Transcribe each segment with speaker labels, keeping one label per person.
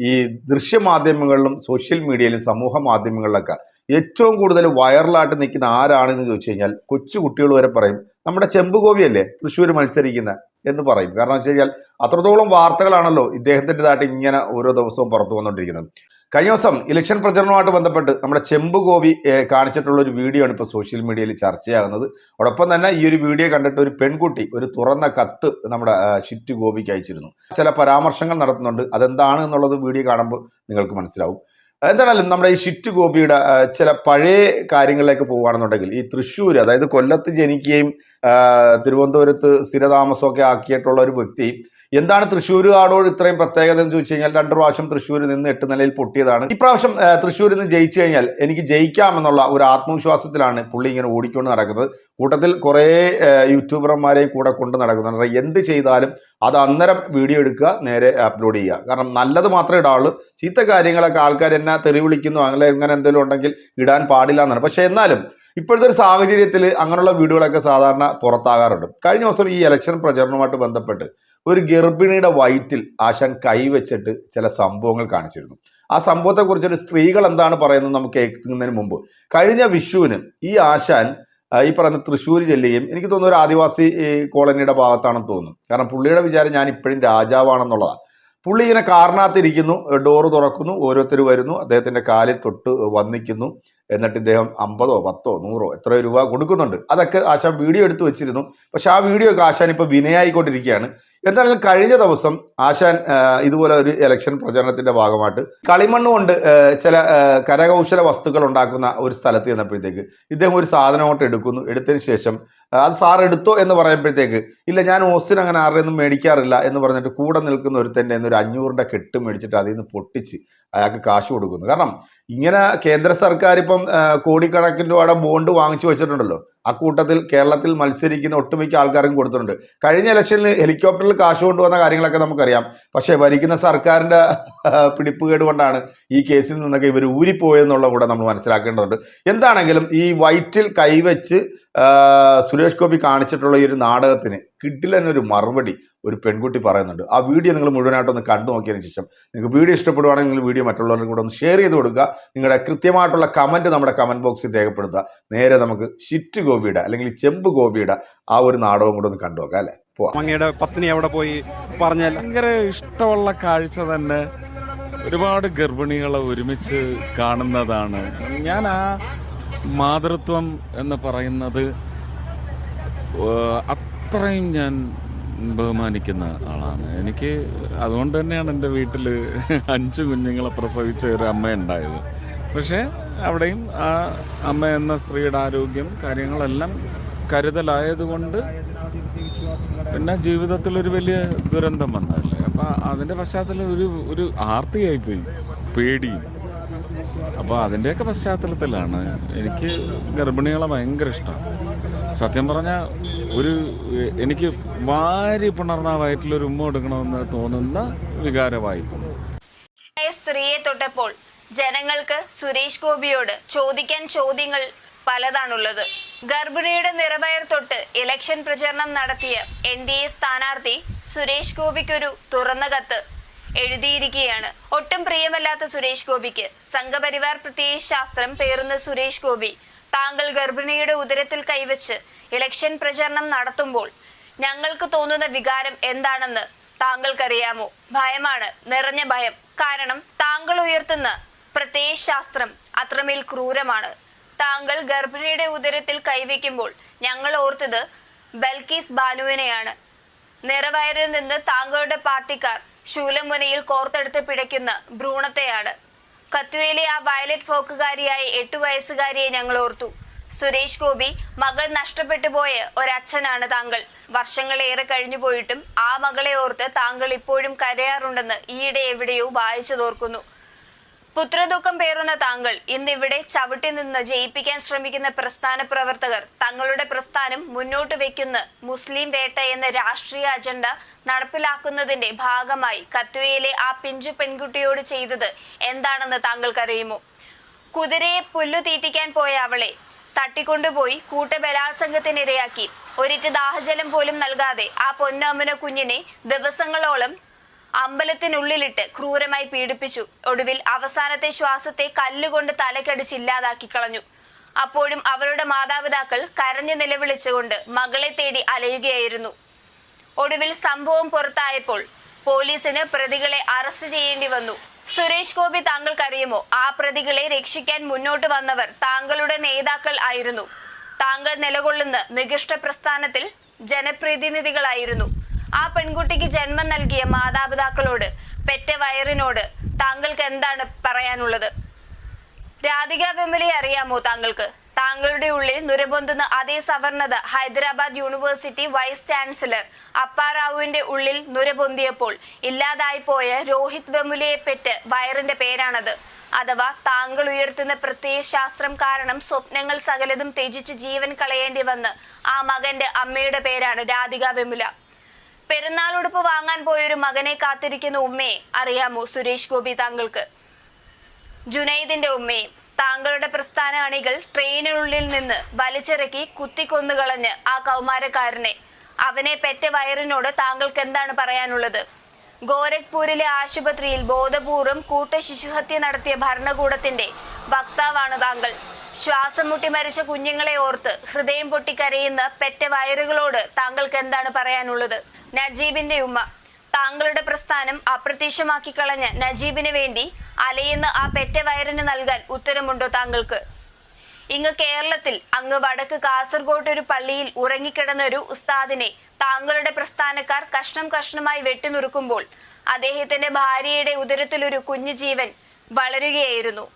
Speaker 1: ഈ ദൃശ്യമാധ്യമങ്ങളിലും സോഷ്യൽ മീഡിയയിലും സമൂഹ മാധ്യമങ്ങളിലൊക്കെ ഏറ്റവും കൂടുതൽ വൈറലായിട്ട് നിൽക്കുന്ന ആരാണെന്ന് ചോദിച്ചു കഴിഞ്ഞാൽ കൊച്ചു കുട്ടികൾ വരെ പറയും നമ്മുടെ ചെമ്പുകോവിയല്ലേ തൃശ്ശൂർ മത്സരിക്കുന്ന? എന്ന് പറയും. കാരണം വെച്ച് കഴിഞ്ഞാൽ അത്രത്തോളം വാർത്തകളാണല്ലോ ഇദ്ദേഹത്തിന്റെതായിട്ട് ഇങ്ങനെ ഓരോ ദിവസവും പുറത്തു വന്നുകൊണ്ടിരിക്കുന്നത്. കഴിഞ്ഞ ദിവസം ഇലക്ഷൻ പ്രചരണവുമായിട്ട് ബന്ധപ്പെട്ട് നമ്മുടെ ചെമ്പ് ഗോപി കാണിച്ചിട്ടുള്ള ഒരു വീഡിയോ ആണ് ഇപ്പോൾ സോഷ്യൽ മീഡിയയിൽ ചർച്ചയാകുന്നത്. അതോടൊപ്പം തന്നെ ഈ ഒരു വീഡിയോ കണ്ടിട്ട് ഒരു പെൺകുട്ടി ഒരു തുറന്ന കത്ത് നമ്മുടെ ഷിറ്റ് ഗോപിക്ക് അയച്ചിരുന്നു. ചില പരാമർശങ്ങൾ നടത്തുന്നുണ്ട്. അതെന്താണ് എന്നുള്ളത് വീഡിയോ കാണുമ്പോൾ നിങ്ങൾക്ക് മനസ്സിലാവും. എന്തായാലും നമ്മുടെ ഈ ഷിറ്റ് ഗോപിയുടെ ചില പഴയ കാര്യങ്ങളിലേക്ക് പോവുകയാണെന്നുണ്ടെങ്കിൽ ഈ തൃശ്ശൂർ അതായത് കൊല്ലത്ത് ജനിക്കുകയും തിരുവനന്തപുരത്ത് സ്ഥിരതാമസമൊക്കെ ആക്കിയിട്ടുള്ള ഒരു വ്യക്തി എന്താണ് തൃശ്ശൂരുകാരോട് ഇത്രയും പ്രത്യേകത എന്ന് ചോദിച്ചു കഴിഞ്ഞാൽ രണ്ടു പ്രാവശ്യം തൃശ്ശൂരിൽ നിന്ന് എട്ട് നിലയിൽ പൊട്ടിയതാണ്. പ്രാവശ്യം തൃശ്ശൂരിൽ നിന്ന് ജയിച്ചു കഴിഞ്ഞാൽ എനിക്ക് ജയിക്കാമെന്നുള്ള ഒരു ആത്മവിശ്വാസത്തിലാണ് പുള്ളി ഇങ്ങനെ ഓടിക്കൊണ്ട് നടക്കുന്നത്. കൂട്ടത്തിൽ കുറേ യൂട്യൂബർമാരെയും കൂടെ കൊണ്ട് നടക്കുന്നുണ്ട്. എന്ത് ചെയ്താലും അത് അന്നേരം വീഡിയോ എടുക്കുക നേരെ അപ്ലോഡ് ചെയ്യുക. കാരണം നല്ലത് മാത്രമേ ഇടാവുള്ളൂ. ചീത്ത കാര്യങ്ങളൊക്കെ ആൾക്കാർ എന്നെ തെറി വിളിക്കുന്നു അങ്ങനെ എങ്ങനെ എന്തെങ്കിലും ഉണ്ടെങ്കിൽ ഇടാൻ പാടില്ല എന്നാണ്. പക്ഷേ എന്നാലും ഇപ്പോഴത്തെ ഒരു സാഹചര്യത്തിൽ അങ്ങനെയുള്ള വീഡിയോകളൊക്കെ സാധാരണ പുറത്താകാറുണ്ട്. കഴിഞ്ഞ ദിവസം ഈ ഇലക്ഷൻ പ്രചരണവുമായിട്ട് ബന്ധപ്പെട്ട് ഒരു ഗർഭിണിയുടെ വയറ്റിൽ ആശാൻ കൈവച്ചിട്ട് ചില സംഭവങ്ങൾ കാണിച്ചിരുന്നു. ആ സംഭവത്തെക്കുറിച്ചിട്ട് സ്ത്രീകൾ എന്താണ് പറയുന്നത് നമുക്ക് കേൾക്കുന്നതിന് മുമ്പ് കഴിഞ്ഞ വിഷുവിന് ഈ ആശാൻ ഈ പറയുന്ന തൃശ്ശൂർ ജില്ലയും എനിക്ക് തോന്നുന്നു ഒരു ആദിവാസി കോളനിയുടെ ഭാഗത്താണെന്ന് തോന്നുന്നു. കാരണം പുള്ളിയുടെ വിചാരം ഞാൻ ഇപ്പോഴും രാജാവാണെന്നുള്ളതാണ്. പുള്ളി ഇങ്ങനെ കാറിനകത്തിരിക്കുന്നു ഡോറ് തുറക്കുന്നു ഓരോരുത്തർ വരുന്നു അദ്ദേഹത്തിന്റെ കാലിൽ തൊട്ട് വന്നിക്കുന്നു. എന്നിട്ട് ഇദ്ദേഹം അമ്പതോ പത്തോ നൂറോ എത്രയോ രൂപ കൊടുക്കുന്നുണ്ട്. അതൊക്കെ ആശാൻ വീഡിയോ എടുത്ത് വെച്ചിരുന്നു. പക്ഷെ ആ വീഡിയോ ഒക്കെ ആശാൻ ഇപ്പോൾ വിനയായിക്കൊണ്ടിരിക്കുകയാണ്. എന്തായാലും കഴിഞ്ഞ ദിവസം ആശാൻ ഇതുപോലെ ഒരു ഇലക്ഷൻ പ്രചരണത്തിന്റെ ഭാഗമായിട്ട് കളിമണ്ണ് കൊണ്ട് ചില കരകൗശല വസ്തുക്കൾ ഉണ്ടാക്കുന്ന ഒരു സ്ഥലത്ത് ചെന്നപ്പോഴത്തേക്ക് ഇദ്ദേഹം ഒരു സാധനം അങ്ങോട്ട് എടുക്കുന്നു. എടുത്തതിന് ശേഷം അത് സാർ എടുത്തോ എന്ന് പറയുമ്പോഴത്തേക്ക് ഇല്ല ഞാൻ ഓസിന് അങ്ങനെ ആരുടെ ഒന്നും മേടിക്കാറില്ല എന്ന് പറഞ്ഞിട്ട് കൂടെ നിൽക്കുന്ന ഒരുത്തന്റെ എന്നൊരു അഞ്ഞൂറിന്റെ കെട്ട് മേടിച്ചിട്ട് അതിൽ നിന്ന് പൊട്ടിച്ച് അയാൾക്ക് കാശ് കൊടുക്കുന്നു. കാരണം ഇങ്ങനെ കേന്ദ്ര സർക്കാർ ഇപ്പം കോടിക്കണക്കിന് രൂപയുടെ ബോണ്ട് വാങ്ങിച്ചു വെച്ചിട്ടുണ്ടല്ലോ. ആ കൂട്ടത്തിൽ കേരളത്തിൽ മത്സരിക്കുന്ന ഒട്ടുമിക്ക ആൾക്കാർക്കും കൊടുത്തിട്ടുണ്ട്. കഴിഞ്ഞ ഇലക്ഷനിൽ ഹെലികോപ്റ്ററിൽ കാശ് കൊണ്ടുവന്ന കാര്യങ്ങളൊക്കെ നമുക്കറിയാം. പക്ഷേ ഭരിക്കുന്ന സർക്കാരിന്റെ പിടിപ്പുകേട് കൊണ്ടാണ് ഈ കേസിൽ നിന്നൊക്കെ ഇവർ ഊരിപ്പോയെന്നുള്ള കൂടെ നമ്മൾ മനസ്സിലാക്കേണ്ടതുണ്ട്. എന്താണെങ്കിലും ഈ വൈറ്റിൽ കൈവച്ച് സുരേഷ് ഗോപി കാണിച്ചിട്ടുള്ള ഈ ഒരു നാടകത്തിന് കിട്ടില്ലെന്നൊരു മറുപടി ഒരു പെൺകുട്ടി പറയുന്നുണ്ട്. ആ വീഡിയോ നിങ്ങൾ മുഴുവനായിട്ടൊന്ന് കണ്ടു നോക്കിയതിന് ശേഷം നിങ്ങൾക്ക് വീഡിയോ ഇഷ്ടപ്പെടുവാണെങ്കിൽ നിങ്ങൾ വീഡിയോ മറ്റുള്ളവരുടെ കൂടെ ഒന്ന് ഷെയർ ചെയ്ത് കൊടുക്കുക. നിങ്ങളുടെ കൃത്യമായിട്ടുള്ള കമന്റ് നമ്മുടെ കമന്റ് ബോക്സിൽ രേഖപ്പെടുത്തുക. നേരെ നമുക്ക് ഷിറ്റ് ഗോപിയുടെ അല്ലെങ്കിൽ ചെമ്പ് ഗോപിയുടെ ആ ഒരു നാടകം കൂടെ ഒന്ന് കണ്ടു നോക്കാം അല്ലേ?
Speaker 2: അങ്ങയുടെ പത്നി അവിടെ പോയി പറഞ്ഞാൽ ഭയങ്കര ഇഷ്ടമുള്ള കാഴ്ച തന്നെ. ഒരുപാട് ഗർഭിണികളെ ഒരുമിച്ച് കാണുന്നതാണ്. ഞാൻ ആ മാതൃത്വം എന്ന് പറയുന്നത് അത്രയും ഞാൻ ബഹുമാനിക്കുന്ന ആളാണ്. എനിക്ക് അതുകൊണ്ട് തന്നെയാണ് എന്റെ വീട്ടിൽ അഞ്ച് കുഞ്ഞുങ്ങളെ പ്രസവിച്ച ഒരു അമ്മ ഉണ്ടായത്. പക്ഷേ അവിടെയും ആ അമ്മ എന്ന സ്ത്രീയുടെ ആരോഗ്യം കാര്യങ്ങളെല്ലാം കരുതലായതുകൊണ്ട് പിന്നെ ജീവിതത്തിൽ ഒരു വലിയ ദുരന്തം വന്നതല്ലേ? അപ്പം അതിന്റെ പശ്ചാത്തലം ഒരു ഒരു ആർത്തിയായിപ്പോയി. പേടിയും. അപ്പോൾ അതിന്റെയൊക്കെ പശ്ചാത്തലത്തിലാണ്. എനിക്ക് ഗർഭിണികളെ ഭയങ്കര ഇഷ്ടം. സത്യം പറഞ്ഞാൽ ഒരു എനിക്ക് വാരി പുണർന്ന വയറ്റിലൊരു ഉമ്മ എടുക്കണമെന്ന് തോന്നുന്ന വികാരവായിപ്പം
Speaker 3: ആയ സ്ത്രീയെ തൊട്ടപ്പോൾ ജനങ്ങൾക്ക് സുരേഷ് ഗോപിയോട് ചോദിക്കാൻ ചോദ്യങ്ങൾ പലതാണുള്ളത്. ഗർഭിണിയുടെ നിറവയർ തൊട്ട് ഇലക്ഷൻ പ്രചരണം നടത്തിയ എൻ ഡി എ സ്ഥാനാർത്ഥി സുരേഷ് ഗോപിക്കൊരു തുറന്ന കത്ത്. എഴുതിയിരിക്കുകയാണ്. ഒട്ടും പ്രിയമല്ലാത്ത സുരേഷ് ഗോപിക്ക് സംഘപരിവാർ പ്രത്യയ ശാസ്ത്രം പേറുന്ന സുരേഷ് ഗോപി താങ്കൾ ഗർഭിണിയുടെ ഉദരത്തിൽ കൈവച്ച് ഇലക്ഷൻ പ്രചരണം നടത്തുമ്പോൾ ഞങ്ങൾക്ക് തോന്നുന്ന വികാരം എന്താണെന്ന് താങ്കൾക്കറിയാമോ? ഭയമാണ് നിറഞ്ഞ ഭയം. കാരണം താങ്കൾ ഉയർത്തുന്ന പ്രത്യയശാസ്ത്രം അത്രമേൽ ക്രൂരമാണ്. താങ്കൾ ഗർഭിണിയുടെ ഉദരത്തിൽ കൈവയ്ക്കുമ്പോൾ ഞങ്ങൾ ഓർത്തത് ബൽക്കീസ് ബാനുവിനെയാണ്. നിറവയറിൽ നിന്ന് താങ്കളുടെ പാർട്ടിക്കാർ ശൂലമുനയിൽ കോർത്തെടുത്ത് പിടയ്ക്കുന്ന ഭ്രൂണത്തെയാണ്. കത്തുവയിലെ ആ വയലറ്റ് ഫോക്കുകാരിയായ എട്ടു വയസ്സുകാരിയെ ഞങ്ങൾ ഓർത്തു. സുരേഷ് ഗോപി മകൾ നഷ്ടപ്പെട്ടു പോയ ഒരച്ഛനാണ് താങ്കൾ. വർഷങ്ങളേറെ കഴിഞ്ഞു പോയിട്ടും ആ മകളെ ഓർത്ത് താങ്കൾ ഇപ്പോഴും കരയാറുണ്ടെന്ന് ഈയിടെ എവിടെയോ വായിച്ചതോർക്കുന്നു. പുത്രദുഃഖം പേറുന്ന താങ്കൾ ഇന്നിവിടെ ചവിട്ടി നിന്ന് ജയിപ്പിക്കാൻ ശ്രമിക്കുന്ന പ്രസ്ഥാന പ്രവർത്തകർ തങ്ങളുടെ പ്രസ്ഥാനം മുന്നോട്ട് വെക്കുന്ന മുസ്ലിം വേട്ട എന്ന രാഷ്ട്രീയ അജണ്ട നടപ്പിലാക്കുന്നതിന്റെ ഭാഗമായി കത്വയിലെ ആ പിഞ്ചു പെൺകുട്ടിയോട് ചെയ്തത് എന്താണെന്ന് താങ്കൾക്കറിയുമോ? കുതിരയെ പുല്ലു തീറ്റിക്കാൻ പോയ അവളെ തട്ടിക്കൊണ്ടുപോയി കൂട്ടബലാത്സംഗത്തിനിരയാക്കി. ഒരിറ്റ് ദാഹജലം പോലും നൽകാതെ ആ പൊന്നമ്മന കുഞ്ഞിനെ ദിവസങ്ങളോളം അമ്പലത്തിനുള്ളിലിട്ട് ക്രൂരമായി പീഡിപ്പിച്ചു. ഒടുവിൽ അവസാനത്തെ ശ്വാസത്തെ കല്ലുകൊണ്ട് തലക്കടിച്ച് ഇല്ലാതാക്കി കളഞ്ഞു. അപ്പോഴും അവരുടെ മാതാപിതാക്കൾ കരഞ്ഞു നിലവിളിച്ചുകൊണ്ട് മകളെ തേടി അലയുകയായിരുന്നു. ഒടുവിൽ സംഭവം പുറത്തായപ്പോൾ പോലീസിന് പ്രതികളെ അറസ്റ്റ് ചെയ്യേണ്ടി വന്നു. സുരേഷ് ഗോപി താങ്കൾക്കറിയുമോ? ആ പ്രതികളെ രക്ഷിക്കാൻ മുന്നോട്ട് വന്നവർ താങ്കളുടെ നേതാക്കൾ ആയിരുന്നു. താങ്കൾ നിലകൊള്ളുന്ന നികൃഷ്ട പ്രസ്ഥാനത്തിൽ ജനപ്രതിനിധികളായിരുന്നു. ആ പെൺകുട്ടിക്ക് ജന്മം നൽകിയ മാതാപിതാക്കളോട് പെറ്റ വയറിനോട് താങ്കൾക്ക് എന്താണ് പറയാനുള്ളത്? രാധിക വിമലയെ അറിയാമോ താങ്കൾക്ക്? താങ്കളുടെ ഉള്ളിൽ നുരപൊന്തുന്ന അതേ സവർണത ഹൈദരാബാദ് യൂണിവേഴ്സിറ്റി വൈസ് ചാൻസലർ അപ്പാറാവുവിന്റെ ഉള്ളിൽ നുരപൊന്തിയപ്പോൾ ഇല്ലാതായി പോയ രോഹിത് വെമുലയെ പെറ്റ് വയറിന്റെ പേരാണത്. അഥവാ താങ്കൾ ഉയർത്തുന്ന പ്രത്യയ ശാസ്ത്രം കാരണം സ്വപ്നങ്ങൾ സകലതും ത്യജിച്ച് ജീവൻ കളയേണ്ടി വന്ന് ആ മകന്റെ അമ്മയുടെ പേരാണ് രാധിക വെമുല പെരുന്നാൾ ഉടുപ്പ് വാങ്ങാൻ പോയൊരു മകനെ കാത്തിരിക്കുന്ന ഉമ്മയെ അറിയാമോ സുരേഷ് ഗോപി താങ്കൾക്ക്? ജുനൈദിന്റെ ഉമ്മയും. താങ്കളുടെ പ്രസ്ഥാന അണികൾ ട്രെയിനിനുള്ളിൽ നിന്ന് വലിച്ചിറക്കി കുത്തിക്കൊന്നുകളഞ്ഞ് ആ കൗമാരക്കാരനെ. അവനെ പെറ്റ വയറിനോട് താങ്കൾക്ക് എന്താണ് പറയാനുള്ളത്? ഗോരഖ്പൂരിലെ ആശുപത്രിയിൽ ബോധപൂർവം കൂട്ട ശിശുഹത്യ നടത്തിയ ഭരണകൂടത്തിന്റെ വക്താവാണ് താങ്കൾ. ശ്വാസം മുട്ടി മരിച്ച കുഞ്ഞുങ്ങളെ ഓർത്ത് ഹൃദയം പൊട്ടിക്കരയുന്ന പെറ്റ വയറുകളോട് താങ്കൾക്ക് എന്താണ് പറയാനുള്ളത്? നജീബിന്റെ ഉമ്മ. താങ്കളുടെ പ്രസ്ഥാനം അപ്രത്യക്ഷമാക്കി കളഞ്ഞ നജീബിന് വേണ്ടി അലയുന്ന ആ പെറ്റ വയറിന് നൽകാൻ ഉത്തരമുണ്ടോ താങ്കൾക്ക്? ഇങ്ങ് കേരളത്തിൽ അങ്ങ് വടക്ക് കാസർഗോഡ് ഒരു പള്ളിയിൽ ഉറങ്ങിക്കിടന്ന ഒരു ഉസ്താദിനെ താങ്കളുടെ പ്രസ്ഥാനക്കാർ കഷ്ണം കഷ്ണമായി വെട്ടിനുറുക്കുമ്പോൾ അദ്ദേഹത്തിന്റെ ഭാര്യയുടെ ഉദരത്തിലൊരു കുഞ്ഞു ജീവൻ വളരുകയായിരുന്നു.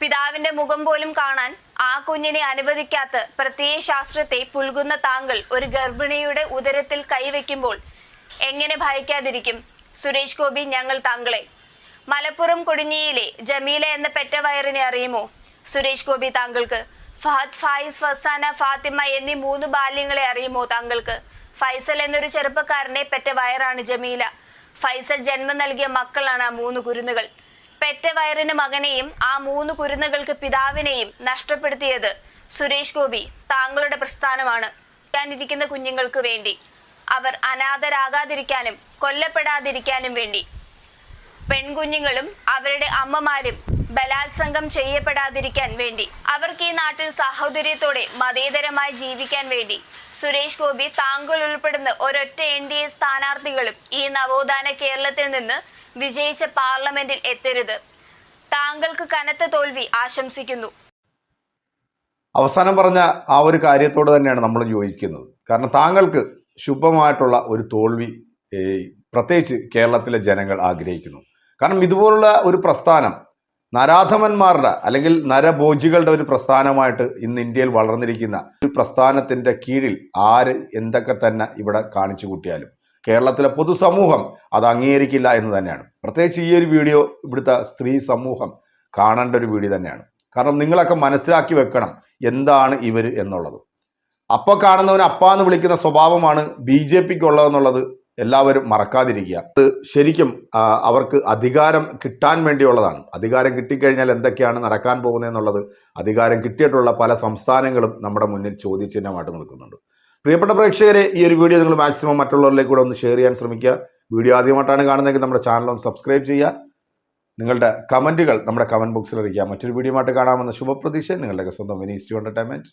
Speaker 3: പിതാവിന്റെ മുഖം പോലും കാണാൻ ആ കുഞ്ഞിനെ അനുവദിക്കാത്ത പ്രത്യയ ശാസ്ത്രത്തെ പുൽകുന്ന താങ്കൾ ഒരു ഗർഭിണിയുടെ ഉദരത്തിൽ കൈവയ്ക്കുമ്പോൾ എങ്ങനെ ഭയക്കാതിരിക്കും? സുരേഷ് ഗോപി ഞങ്ങൾ താങ്കളെ. മലപ്പുറം കൊടിഞ്ഞിയിലെ ജമീല എന്ന പെറ്റവയറിനെ അറിയുമോ? സുരേഷ് ഗോപി താങ്കൾക്ക്. ഫഹദ് ഫായിസ് ഫസാന ഫാത്തിമ എന്നീ മൂന്ന് ബാല്യങ്ങളെ അറിയുമോ താങ്കൾക്ക്? ഫൈസൽ എന്നൊരു ചെറുപ്പക്കാരനെ പെറ്റ വയറാണ് ജമീല. ഫൈസൽ ജന്മം നൽകിയ മക്കളാണ് ആ മൂന്ന് കുരുന്നുകൾ. പെറ്റ വയറിന് മകനെയും ആ മൂന്ന് കുരുന്നുകൾക്ക് പിതാവിനെയും നഷ്ടപ്പെടുത്തിയത് സുരേഷ് ഗോപി താങ്കളുടെ പ്രസ്ഥാനമാണ്. ാനിരിക്കുന്ന കുഞ്ഞുങ്ങൾക്ക് വേണ്ടി. അവർ അനാഥരാകാതിരിക്കാനും കൊല്ലപ്പെടാതിരിക്കാനും വേണ്ടി. പെൺകുഞ്ഞുങ്ങളും അവരുടെ അമ്മമാരും ബലാത്സംഗം ചെയ്യപ്പെടാതിരിക്കാൻ വേണ്ടി. അവർക്ക് ഈ നാട്ടിൽ സാഹോദര്യത്തോടെ മതേതരമായി ജീവിക്കാൻ വേണ്ടി. സുരേഷ് ഗോപി താങ്കൾ ഉൾപ്പെടുന്ന ഒരൊറ്റ എൻ ഡി എ സ്ഥാനാർത്ഥികളും ഈ നവോത്ഥാന കേരളത്തിൽ നിന്ന് വിജയിച്ച പാർലമെന്റിൽ എത്തരുത്. താങ്കൾക്ക് കനത്ത തോൽവി ആശംസിക്കുന്നു.
Speaker 1: അവസാനം പറഞ്ഞ ആ ഒരു കാര്യത്തോട് തന്നെയാണ് നമ്മൾ യോജിക്കുന്നത്. കാരണം താങ്കൾക്ക് ശുഭമായിട്ടുള്ള ഒരു തോൽവി പ്രത്യേകിച്ച് കേരളത്തിലെ ജനങ്ങൾ ആഗ്രഹിക്കുന്നു. കാരണം ഇതുപോലുള്ള ഒരു പ്രസ്ഥാനം നരാധമന്മാരുടെ അല്ലെങ്കിൽ നരഭോജികളുടെ ഒരു പ്രസ്ഥാനമായിട്ട് ഇന്ന് ഇന്ത്യയിൽ വളർന്നിരിക്കുന്ന ഒരു പ്രസ്ഥാനത്തിന്റെ കീഴിൽ ആര് എന്തൊക്കെ തന്നെ ഇവിടെ കാണിച്ചു കൂട്ടിയാലും കേരളത്തിലെ പൊതുസമൂഹം അത് അംഗീകരിക്കില്ല എന്ന് തന്നെയാണ്. പ്രത്യേകിച്ച് ഈ ഒരു വീഡിയോ ഇവിടുത്തെ സ്ത്രീ സമൂഹം കാണേണ്ട ഒരു വീഡിയോ തന്നെയാണ്. കാരണം നിങ്ങളൊക്കെ മനസ്സിലാക്കി വെക്കണം എന്താണ് ഇവർ എന്നുള്ളത്. അപ്പോൾ കാണുന്നവന് അപ്പ എന്ന് വിളിക്കുന്ന സ്വഭാവമാണ് ബി ജെ പിക്ക് ഉള്ളതെന്നുള്ളത് എല്ലാവരും മറക്കാതിരിക്കുക. അത് ശരിക്കും അവർക്ക് അധികാരം കിട്ടാൻ വേണ്ടിയുള്ളതാണ്. അധികാരം കിട്ടിക്കഴിഞ്ഞാൽ എന്തൊക്കെയാണ് നടക്കാൻ പോകുന്നതെന്നുള്ളത് അധികാരം കിട്ടിയിട്ടുള്ള പല സംസ്ഥാനങ്ങളും നമ്മുടെ മുന്നിൽ ചോദ്യചിഹ്നമായിട്ട് നിൽക്കുന്നുണ്ട്. പ്രിയപ്പെട്ട പ്രേക്ഷകരെ ഈ ഒരു വീഡിയോ നിങ്ങൾ മാക്സിമം മറ്റുള്ളവരിലേക്ക് കൂടെ ഒന്ന് ഷെയർ ചെയ്യാൻ ശ്രമിക്കുക. വീഡിയോ ആദ്യമായിട്ടാണ് കാണുന്നതെങ്കിൽ നമ്മുടെ ചാനൽ ഒന്ന് സബ്സ്ക്രൈബ് ചെയ്യുക. നിങ്ങളുടെ കമന്റുകൾ നമ്മുടെ കമന്റ് ബോക്സിൽ അറിയിക്കുക. മറ്റൊരു വീഡിയോ ആയിട്ട് കാണാമെന്ന ശുഭപ്രതീക്ഷ. നിങ്ങളുടെയൊക്കെ സ്വന്തം വിനീസ് ടു എന്റർടൈൻമെന്റ്